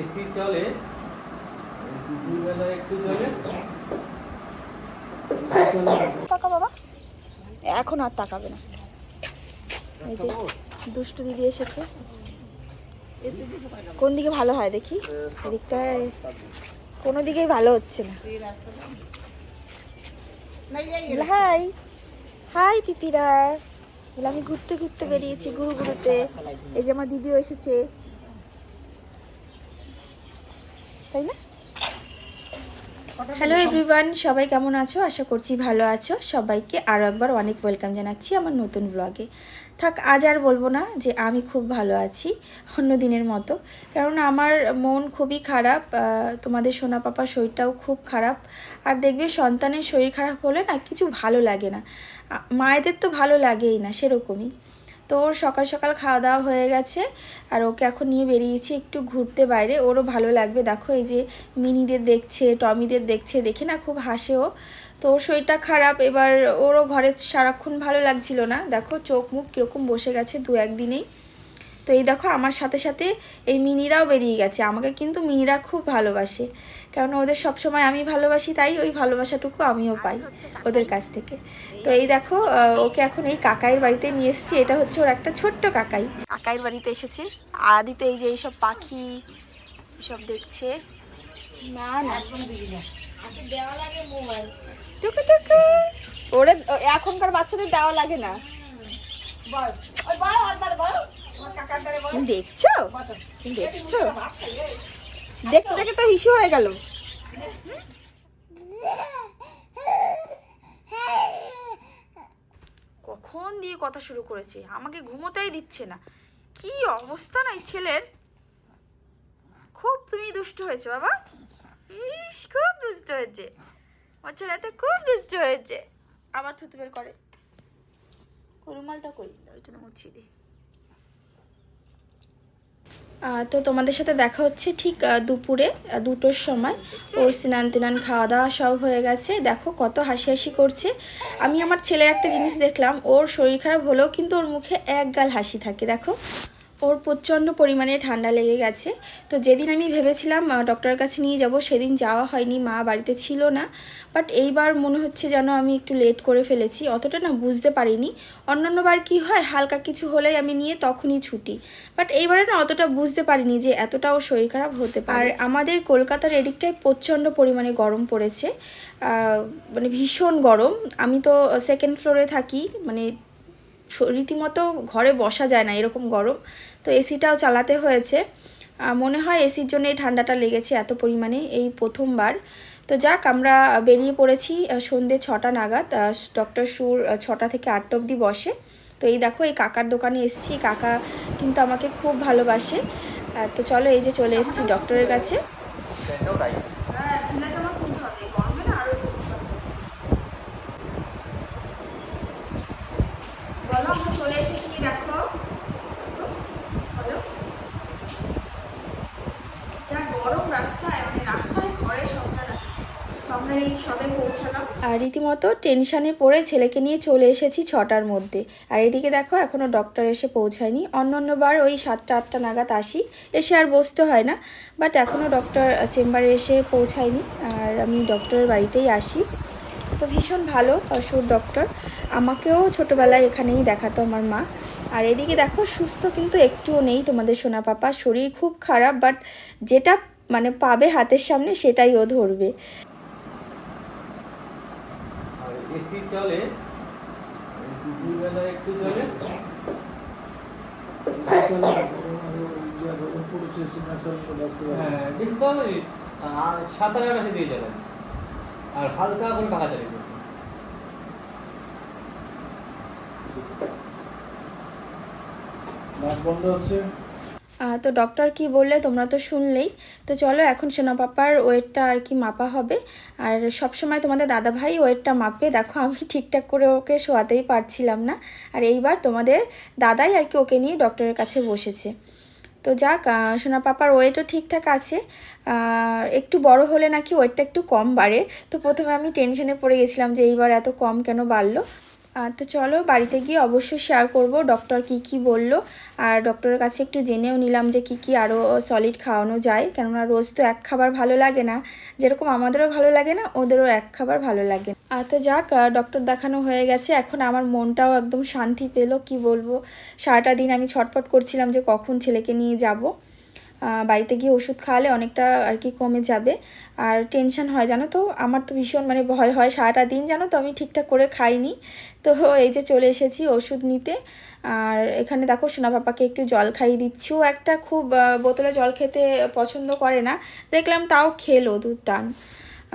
AC চলে দুপুরবেলা একটু চলে। তাকা বাবা। এখন আর তাকাবে না। এই যে দুষ্টু দিদি এসেছে। কোন দিকে ভালো হয় দেখি? এদিকটায় কোনো দিকেই ভালো হচ্ছে না। হাই হাই পিপিরা। আমি ঘুরতে ঘুরতে বেরিয়েছি ঘুরু ঘুরুতে এই যে আমার দিদিও এসেছে। তাই না? হ্যালো এভরিওয়ান সবাই কেমন আছো? আশা করছি ভালো আছো। সবাইকে আরও একবার অনেক ওয়েলকাম জানাচ্ছি আমার নতুন ব্লগে থাক আজ আর বলব না যে আমি খুব ভালো আছি অন্য দিনের মতো। কারণ আমার মন খুবই খারাপ তোমাদের সোনা পাপার শরীরটাও খুব খারাপ। আর দেখবে সন্তানের শরীর খারাপ হলে না কিছু ভালো লাগে না। মায়েদের তো ভালো লাগেই না সেরকমই। তো ওর সকাল সকাল খাওয়া দাওয়া হয়ে গেছে আর ওকে এখন নিয়ে বেরিয়েছি একটু ঘুরতে বাইরে। ওরও ভালো লাগবে। দেখো এই যে মিনিদের দেখছে, টমিদের দেখছে, দেখে না খুব হাসে ও। তো ওর শরীরটা খারাপ। এবার ওরও ঘরে সারাক্ষণ ভালো লাগছিল না। দেখো চোখ মুখ কীরকম বসে গেছে দু একদিনেই তো এই দেখো আমার সাথে সাথে এই মিনিরাও বেরিয়ে গেছে। আমাকে কিন্তু মিনিরা খুব ভালোবাসে। কারণ ওদের সব সময় আমি ভালোবাসি তাই ওই ভালোবাসাটুকু আমিও পাই ওদের কাছ থেকে। তো এই দেখো ওকে এখন এই কাকাইয়ের বাড়িতে নিয়ে এসেছি। এটা হচ্ছে ওর একটা ছোট্ট কাকাই। কাকাইয়ের বাড়িতে এসেছে। আদিতে এই যে এইসব পাখি এসব দেখছে। না না। টুকু টুকু। ওরে এখনকার বাচ্চাদের দেওয়া লাগে না। দেখছ? দেখছ? দেখতে দেখে তো হিসু হয়ে গেল। কখন দিয়ে কথা শুরু করেছে? আমাকে ঘুমোতেই দিচ্ছে না। কি অবস্থা নাই ছেলের? খুব তুমি দুষ্ট হয়েছে, বাবা। ইস, খুব দুষ্ট হয়েছে। আমার ছেলে তো খুব দুষ্ট হয়েছে। আবার থুতু বের করে। রুমালটা কই? ওইটা মুছিয়ে দিই। তো তোমাদের সাথে দেখা হচ্ছে ঠিক দুপুরে দুটোর সময়। ওর স্নান তিনান খাওয়া দাওয়া সব হয়ে গেছে। দেখো কত হাসি হাসি করছে। আমি আমার ছেলের একটা জিনিস দেখলাম, ওর শরীর খারাপ হলেও কিন্তু ওর মুখে এক গাল হাসি থাকে, দেখো। ওর প্রচণ্ড পরিমাণে ঠান্ডা লেগে গেছে। তো যেদিন আমি ভেবেছিলাম ডক্টরের কাছে নিয়ে যাব, সেদিন যাওয়া হয়নি, মা বাড়িতে ছিল না। বাট এইবার মনে হচ্ছে যেন আমি একটু লেট করে ফেলেছি, অতটা না বুঝতে পারিনি। অন্যান্য বার কী হয়, হালকা কিছু হলেই আমি নিয়ে তখনই ছুটি। বাট এইবারে না অতটা বুঝতে পারিনি যে এতটাও শরীর খারাপ হতে পারে। আর আমাদের কলকাতার এদিকটায় প্রচণ্ড পরিমাণে গরম পড়েছে। মানে ভীষণ গরম। আমি তো সেকেন্ড ফ্লোরে থাকি মানে রীতিমতো ঘরে বসা যায় না এরকম গরম। তো এসিটাও চালাতে হয়েছে। মনে হয় এসির জন্য এই ঠান্ডাটা লেগেছে এত পরিমাণে এই প্রথমবার। তো যাক আমরা বেরিয়ে পড়েছি আহ, সন্ধ্যে ছটা নাগাদ। ডক্টর সুর ছটা থেকে আটটা অবধি বসে। তো এই দেখো এই কাকার দোকানে এসেছি। কাকা কিন্তু আমাকে খুব ভালোবাসে। তো চলো এই যে চলে এসেছি ডক্টরের কাছে ফ্যানটাও তাই হ্যাঁ ঢিলা জামা খুলতে হবে গরমে না আরও বলো আমরা চলে এসেছি দেখো বলো যা গরম মানে আর রীতিমতো টেনশানে পড়ে ছেলেকে নিয়ে চলে এসেছি ছটার মধ্যে। আর এদিকে দেখো এখনও ডক্টর এসে পৌঁছায়নি। অন্য অন্যবার ওই সাতটা, আটটা নাগাদ আসি। এসে আর বসতে হয় না। বাট এখনও ডক্টর চেম্বারে এসে পৌঁছায়নি। আর আমি ডক্টরের বাড়িতেই আসি। তো ভীষণ ভালো অসুর ডক্টর। আমাকেও ছোটোবেলায় এখানেই দেখাতো আমার মা। আর এদিকে দেখো, সুস্থ কিন্তু একটুও নেই তোমাদের সোনা পাপা। শরীর খুব খারাপ, বাট যেটা মানে পাবে হাতের সামনে সেটাই ও ধরবে। আর এসি চলে দুপুরবেলা একটু চলে। হ্যাঁ বেশ তাহলে আর সাত হাজার কাছে দিয়ে যাবেন। আর হালকা করে টাকা চালিয়ে দেবেন। বন্ধ হচ্ছে। তো ডক্টর কি বললে তোমরা তো শুনলেই। তো চলো এখন সোনা পাপার ওয়েটটা আর কি মাপা হবে। আর সব সময় তোমাদের দাদা ভাই ওয়েটটা মাপে। দেখো, আমি ঠিকঠাক করে ওকে শোয়াতেই পারছিলাম না। আর এইবার তোমাদের দাদাই আর কি ওকে নিয়ে ডক্টরের কাছে বসেছে। তো যাক সোনা পাপার ওয়েটও ঠিকঠাক আছে। একটু বড় হলে নাকি ওয়েটটা একটু কম বাড়ে। তো প্রথমে আমি টেনশনে পড়ে গেছিলাম যে এইবার এত কম কেন বাড়লো। তো চলো বাড়িতে গিয়ে অবশ্যই শেয়ার করব ডক্টর কি কি বলল। আর ডক্টরের কাছে একটু জেনেও নিলাম যে কি কি আরও সলিড খাওয়ানো যায়। কেননা রোজ তো এক খাবার ভালো লাগে না। যেরকম আমাদেরও ভালো লাগে না, ওদেরও এক খাবার ভালো লাগে আর তো যাক ডক্টর দেখানো হয়ে গেছে। এখন আমার মনটাও একদম শান্তি পেল, কি বলব? সারাটা দিন আমি ছটফট করছিলাম যে কখন ছেলেকে নিয়ে যাব। বাড়িতে গিয়ে ওষুধ খাওয়ালে অনেকটা আর কি কমে যাবে। আর টেনশন হয়, জানো তো? আমার তো ভীষণ মানে ভয় হয় সারাটা দিন, জানো তো? আমি ঠিকঠাক করে খাইনি। তো এই যে চলে এসেছি ওষুধ নিতে। আর এখানে দেখো সোনা পাপাকে একটু জল খাইয়ে দিচ্ছি। ও একটা খুব বোতলে জল খেতে পছন্দ করে না। দেখলাম তাও খেলো দুধ টান।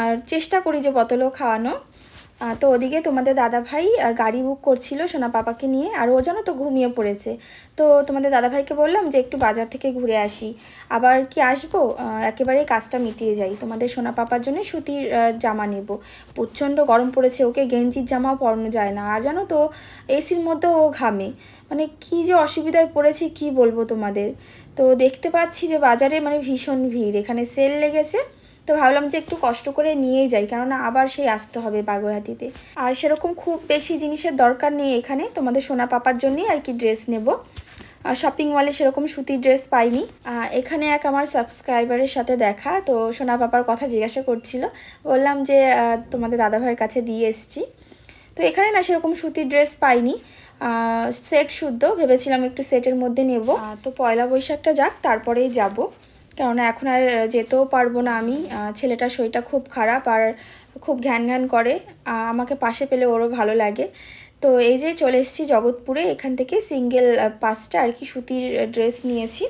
আর চেষ্টা করি যে বোতলেও খাওয়ানো তো ওদিকে তোমাদের দাদা ভাই গাড়ি বুক করছিল সোনা পাপাকে নিয়ে, আর ও যেন তো ঘুমিয়ে পড়েছে। তো তোমাদের দাদা ভাইকে বললাম যে একটু বাজার থেকে ঘুরে আসি। আবার কি আসব? একেবারে কাজটা মিটিয়ে যাই। তোমাদের সোনা পাপার জন্য সুতির জামা নেব। প্রচণ্ড গরম পড়েছে, ওকে গেঞ্জির জামাও পরানো যায় না। আর জানো তো, এসির মধ্যে ও ঘামে। মানে কি যে অসুবিধায় পড়েছি, কি বলব তোমাদের? তো দেখতে পাচ্ছি যে বাজারে মানে ভীষণ ভিড়। এখানে সেল লেগেছে। তো ভাবলাম যে একটু কষ্ট করে নিয়েই যাই, কেননা আবার সেই আসতে হবে বাগুইহাটিতে আর সেরকম খুব বেশি জিনিসের দরকার নেই এখানে, তোমাদের সোনা পাপার জন্যই আর কি ড্রেস নেব। শপিং মলে সেরকম সুতির ড্রেস পাইনি। এখানে এক আমার সাবস্ক্রাইবারের সাথে দেখা, তো সোনা পাপার কথা জিজ্ঞাসা করছিল। বললাম যে তোমাদের দাদাভাইয়ের কাছে দিয়ে এসছি। তো এখানে না সেরকম সুতির ড্রেস পাইনি। সেট শুদ্ধ, ভেবেছিলাম একটু সেটের মধ্যে নেব। তো পয়লা বৈশাখটা যাক, তারপরেই যাব। কেননা এখন আর যেতেও পারব না আমি। ছেলেটার শরীরটা খুব খারাপ আর খুব ঘ্যান ঘ্যান করে। আমাকে পাশে পেলে ওরও ভালো লাগে। তো এই যে চলে এসেছি জগৎপুরে, এখান থেকে সিঙ্গেল পাঁচটা আর কি সুতির ড্রেস নিয়েছি।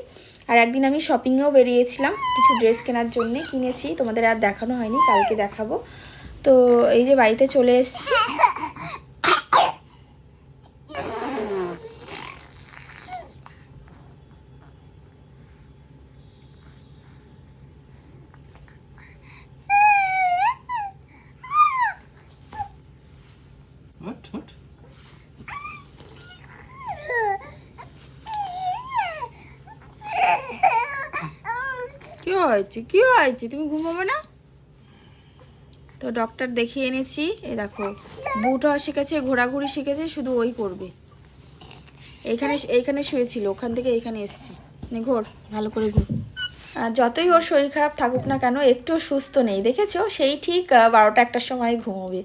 আর একদিন আমি শপিংয়েও বেরিয়েছিলাম কিছু ড্রেস কেনার জন্যে, কিনেছি। তোমাদের আর দেখানো হয়নি, কালকে দেখাবো। তো এই যে বাড়িতে চলে এসেছি হট হট কি হয়েছে? কি হয়েছে? তুমি ঘুমাবে না? তো ডক্টর দেখিয়ে এনেছি। এ দেখো, বুট হওয়া শিখেছে, ঘোরাঘুরি শিখেছে, শুধু ওই করবে। এখানে এইখানে শুয়েছিল, ওখান থেকে এখানে এসছে। ঘোর, ভালো করে ঘোর। যতই ওর শরীর খারাপ থাকুক না কেন একটু সুস্থ নেই। দেখেছ? সেই ঠিক বারোটা একটার সময় ঘুমোবে।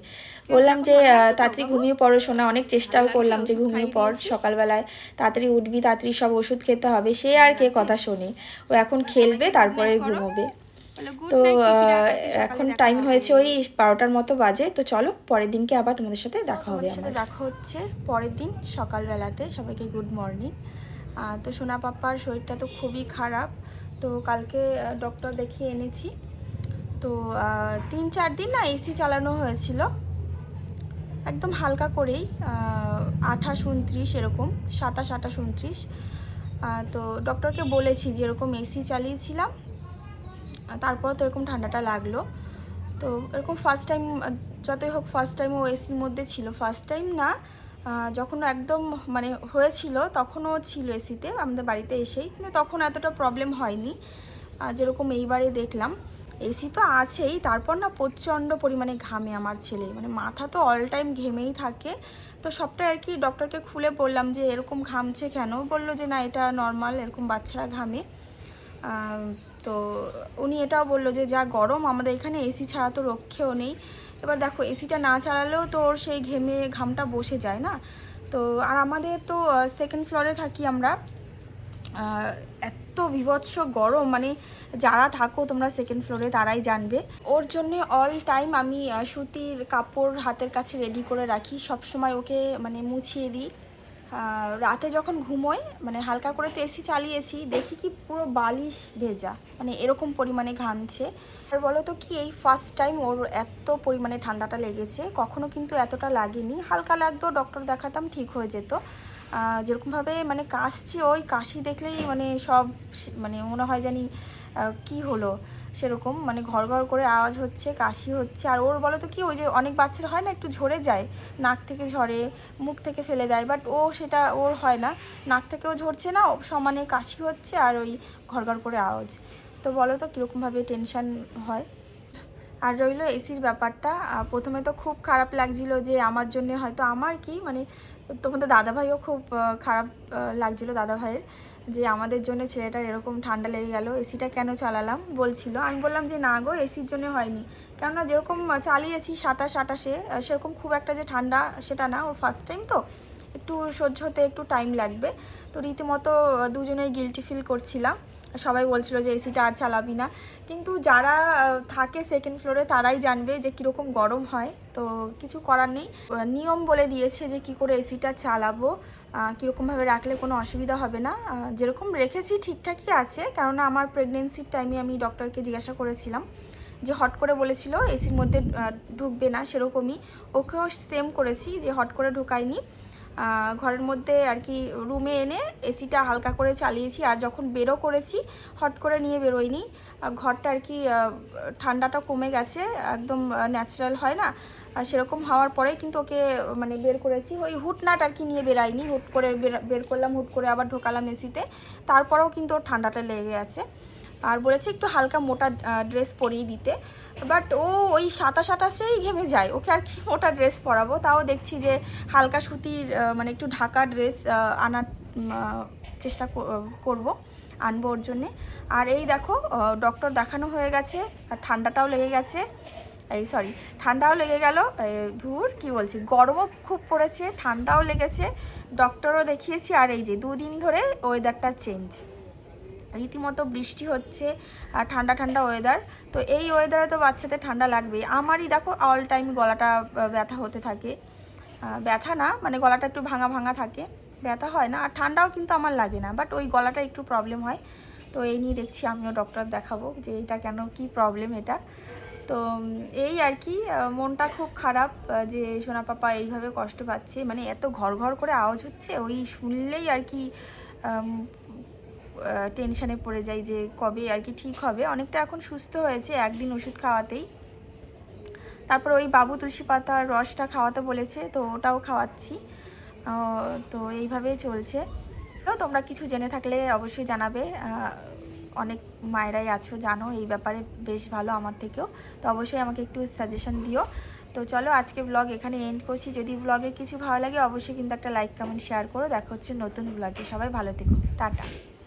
বললাম যে তাড়াতাড়ি ঘুমিয়ে পড়ো শোনা অনেক চেষ্টাও করলাম যে ঘুমিয়ে পড় সকালবেলায়। তাড়াতাড়ি উঠবি তাড়াতাড়ি সব ওষুধ খেতে হবে সে আর কে কথা শোনে। ও এখন খেলবে তারপরে ঘুমোবে। তো এখন টাইম হয়েছে ওই বারোটার মতো বাজে। তো চলো পরের দিনকে আবার তোমাদের সাথে দেখা হবে সাথে দেখা হচ্ছে পরের দিন সকালবেলাতে। সবাইকে গুড মর্নিং তো সোনা পাপ্পার শরীরটা তো খুবই খারাপ। তো কালকে ডক্টর দেখিয়ে এনেছি। তো তিন চার দিন না এসি চালানো হয়েছিল। একদম হালকা করেই আঠাশ, উনত্রিশ এরকম, সাতাশ, আঠাশ, উনত্রিশ। তো ডক্টরকে বলেছি যে এরকম এসি চালিয়েছিলাম। তারপর তো এরকম ঠান্ডাটা লাগল। তো এরকম ফার্স্ট টাইম যতই হোক ফার্স্ট টাইম ও এসির মধ্যে ছিল। ফার্স্ট টাইম না যখন একদম মানে হয়েছিল, তখনও ছিল এসিতে, আমাদের বাড়িতে এসেই, কিন্তু তখন এতটা প্রবলেম হয়নি। যেরকম এইবারে দেখলাম এসি তো আছেই, তারপর না প্রচণ্ড পরিমাণে ঘামে আমার ছেলে। মানে মাথা তো অল টাইম ঘেমেই থাকে। তো সবটাই আর কি ডক্টরকে খুলে বললাম যে, এরকম ঘামছে কেন? বলল যে, না, এটা নর্মাল এরকম বাচ্চারা ঘামে। তো উনি এটাও বলল যে, যা গরম, আমাদের এখানে এসি ছাড়া তো রক্ষেও নেই। এবার দেখো এসিটা না চালালেও তো ওর সেই ঘেমে ঘামটা বসে যায় না। তো আর আমাদের তো সেকেন্ড ফ্লোরে থাকি আমরা। এত বিভৎস গরম মানে যারা থাকো তোমরা সেকেন্ড ফ্লোরে তারাই জানবে। ওর জন্য অল টাইম আমি সুতির কাপড় হাতের কাছে রেডি করে রাখি। সব সময় ওকে মানে মুছিয়ে দিই। রাতে যখন ঘুমোই মানে হালকা করে তো এসি চালিয়েছি, দেখি কি পুরো বালিশ ভেজা মানে এরকম পরিমাণে ঘামছে। আর বলো তো কি, এই ফার্স্ট টাইম ওর এত পরিমাণে ঠান্ডাটা লেগেছে, কখনো কিন্তু এতটা লাগেনি। হালকা লাগতো ডক্টর দেখাতাম, ঠিক হয়ে যেত। যেরকমভাবে মানে কাশছি, ওই কাশি দেখলেই মানে সব মানে মনে হয় জানি কি হলো? সেরকম মানে ঘর ঘর করে আওয়াজ হচ্ছে, কাশি হচ্ছে। আর ওর বলো তো কি, ওই যে অনেক বাচ্চার হয় না, একটু ঝরে যায়, নাক থেকে ঝরে, মুখ থেকে ফেলে দেয়। বাট ও সেটা ওর হয় না, নাক থেকেও ঝরছে না সমানে কাশি হচ্ছে আর ওই ঘর ঘর করে আওয়াজ। তো বলো তো কীরকমভাবে টেনশান হয়? আর রইল এসির ব্যাপারটা। প্রথমে তো খুব খারাপ লাগছিল যে আমার জন্য হয়তো আমার কি মানে তোমাদের দাদাভাইও খুব খারাপ লাগছিল দাদাভাইয়ের যে আমাদের জন্য ছেলেটার এরকম ঠান্ডা লেগে গেল, এসিটা কেন চালালাম বলছিল। আমি বললাম যে, না গো, এসির জন্য হয়নি। কেননা যেরকম চালিয়েছি সাতাশ আটাশে সেরকম খুব একটা যে ঠান্ডা সেটা না, ওর ফার্স্ট টাইম তো। একটু সহ্য হতে একটু টাইম লাগবে। তো রীতিমতো দুজনেই গিলটি ফিল করছিলাম। সবাই বলছিল যে এসিটা আর চালাবি না। কিন্তু যারা থাকে সেকেন্ড ফ্লোরে তারাই জানবে যে কীরকম গরম হয়। তো কিছু করার নেই। নিয়ম বলে দিয়েছে যে কি করে এসিটা চালাবো। কীরকমভাবে রাখলে কোনো অসুবিধা হবে না। যেরকম রেখেছি ঠিকঠাকই আছে। কেননা আমার প্রেগনেন্সির টাইমে আমি ডক্টরকে জিজ্ঞাসা করেছিলাম যে হট করে বলেছিল এসির মধ্যে ঢুকবে না সেরকমই। ওকেও সেম করেছি যে হট করে ঢুকাইনি। আহ, ঘরের মধ্যে আর কি রুমে এনে এসিটা হালকা করে চালিয়েছি আর যখন বেরো করেছি, হট করে নিয়ে বেরোয়নি। ঘরটা আর কি ঠান্ডাটা কমে গেছে, একদম ন্যাচারাল হয় না। আর সেরকম হওয়ার পরেই কিন্তু ওকে মানে বের করেছি। ওই হুটনাট আর কি নিয়ে বেরাইনি হুট করে বের- করলাম, হুট করে আবার ঢোকালাম এসিতে। তারপরেও কিন্তু ওর ঠান্ডাটা লেগে আছে আর বলেছে একটু হালকা মোটা ড্রেস পরিয়ে দিতে। বাট ও ওই সাতাশ আটাশেই ঘেমে যায়। ওকে আর কি মোটা ড্রেস পরাবো? তাও দেখছি যে হালকা সুতির মানে একটু ঢাকা ড্রেস আনার চেষ্টা করব, আনব ওর জন্যে। আর এই দেখো ডক্টর দেখানো হয়ে গেছে। আর ঠান্ডাটাও লেগে গেছে। এই সরি ঠান্ডাও লেগে গেল। ধুর, কি বলছি? গরমও খুব পড়েছে, ঠান্ডাও লেগেছে। ডক্টরও দেখিয়েছি। আর এই যে দুদিন ধরে ওয়েদারটা চেঞ্জ রীতিমতো বৃষ্টি হচ্ছে আর ঠান্ডা ঠান্ডা ওয়েদার তো এই ওয়েদারে তো বাচ্চাদের ঠান্ডা লাগবেই। আমারই দেখো অল টাইম গলাটা ব্যথা হতে থাকে। ব্যথা না মানে গলাটা একটু ভাঙা ভাঙা থাকে। ব্যথা হয় না, আর ঠান্ডাও কিন্তু আমার লাগে না বাট ওই গলাটা একটু প্রবলেম হয়। তো এই নিয়ে দেখছি, আমিও ডক্টর দেখাবো যে এটা কেন, কি প্রবলেম এটা। তো এই আর কি মনটা খুব খারাপ যে সোনা পাপা এইভাবে কষ্ট পাচ্ছে। মানে এত ঘর ঘর করে আওয়াজ হচ্ছে, ওই শুনলেই আর কি টেনশানে পড়ে যাই যে কবে আর কি ঠিক হবে। অনেকটা এখন সুস্থ হয়েছে, একদিন ওষুধ খাওয়াতেই। তারপর ওই বাবু তুলসী পাতার রসটা খাওয়াতে বলেছে, তো ওটাও খাওয়াচ্ছি। তো এইভাবেই চলছে। তোমরা কিছু জেনে থাকলে অবশ্যই জানাবে। অনেক মায়েরাই আছো, জানো, এই ব্যাপারে বেশ ভালো আমার থেকেও। তো অবশ্যই আমাকে একটু সাজেশন দিও। তো চলো আজকে ব্লগ এখানে এন্ড করছি। যদি ব্লগের কিছু ভালো লাগে, অবশ্যই কিন্তু একটা লাইক কমেন্ট শেয়ার করো। দেখা হচ্ছে নতুন ব্লগে সবাই ভালো থেকো। টাটা।